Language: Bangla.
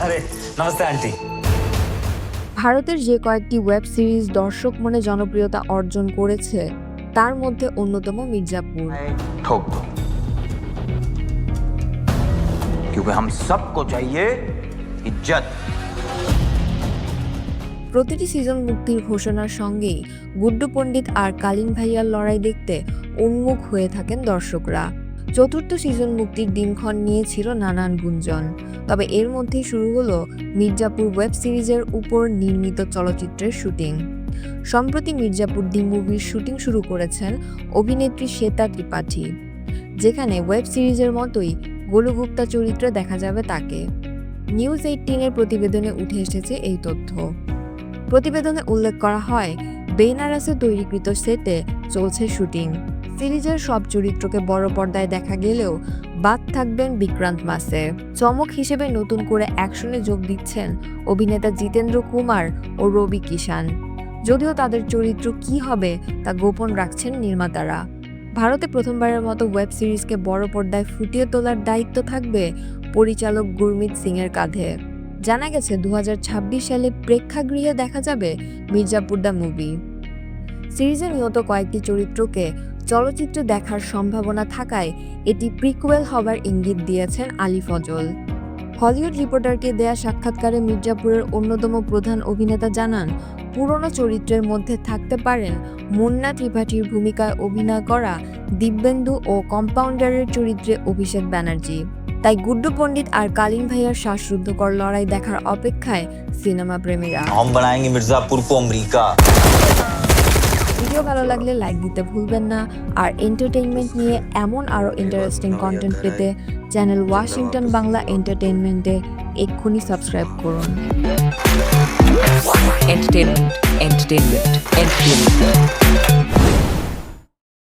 अरे नमस्ते आंटी ভারতের যে কয়েকটি ওয়েব সিরিজ দর্শক মনে জনপ্রিয়তা অর্জন করেছে তার মধ্যে অন্যতম মির্জাপুর ठोक दो क्योंकि हम सबको चाहिए इज्जत প্রতিটি সিজন মুক্তির ঘোষণার সঙ্গেই গুড্ডু পণ্ডিত আর কালীন ভাইয়ার লড়াই দেখতে উন্মুখ হয়ে থাকেন দর্শকরা চতুর্থ সিজন মুক্তির দিনক্ষণ নিয়ে ছিল নানান গুঞ্জন। তবে এর মধ্যেই শুরু হলো মির্জাপুর ওয়েব সিরিজের উপর নির্মিত চলচ্চিত্রের শুটিং সম্প্রতি মির্জাপুর দি মুভির শুটিং শুরু করেছেন অভিনেত্রী শ্বেতা ত্রিপাঠী, যেখানে ওয়েব সিরিজের মতোই গোলুগুপ্তা চরিত্রে দেখা যাবে তাকে। নিউজ এইটিনের প্রতিবেদনে উঠে এসেছে এই তথ্য। প্রতিবেদনে উল্লেখ করা হয়, বেনারসে তৈরিকৃত সেটে চলছে শুটিং সিরিজের সব চরিত্রকে বড় পর্দায় দেখা গেলেও বাদ থাকবেন বিক্রান্ত মাসে। চমক হিসেবে নতুন করে অ্যাকশনে যোগ দিচ্ছেন অভিনেতা জিতেন্দ্র কুমার ও রবি কিষান যদিও তাদের চরিত্র কি হবে তা গোপন রাখছেন নির্মাতারা। ভারতে প্রথমবারের মতো ওয়েব সিরিজকে বড় পর্দায় ফুটিয়ে তোলার দায়িত্ব থাকবে পরিচালক গুরমিত সিং এর কাঁধে। জানা গেছে দু হাজার ছাব্বিশ সালে প্রেক্ষাগৃহে দেখা যাবে মির্জাপুর দ্য মুভি। সিরিজে নিহত কয়েকটি চরিত্রকে চলচ্চিত্র দেখার সম্ভাবনা থাকায় এটি প্রিকুয়েল হবার ইঙ্গিত দিয়েছেন আলী ফজল। হলিউড রিপোর্টারকে দেয়া সাক্ষাৎকারে মির্জাপুরের অন্যতম প্রধান অভিনেতা জানান, পুরনো চরিত্রের মধ্যে থাকতে পারেন মুন্না ত্রিপাঠীর ভূমিকায় অভিনয় করা দিব্যেন্দু ও কম্পাউন্ডারের চরিত্রে অভিষেক ব্যানার্জি। তাই গুড্ডু পণ্ডিত আর কালিন ভাইয়ার শ্বাসরুদ্ধকর লড়াই দেখার অপেক্ষায় সিনেমা প্রেমীরা মির্জাপুর কো ভিডিও ভালো লাগলে লাইক দিতে ভুলবেন না আর এন্টারটেইনমেন্ট নিয়ে এমন আরও ইন্টারেস্টিং কন্টেন্ট পেতে চ্যানেল ওয়াশিংটন বাংলা এন্টারটেইনমেন্টে এক্ষুনি সাবস্ক্রাইব করুন এন্টারটেইনমেন্ট এন্টারটেইনমেন্ট entertainment.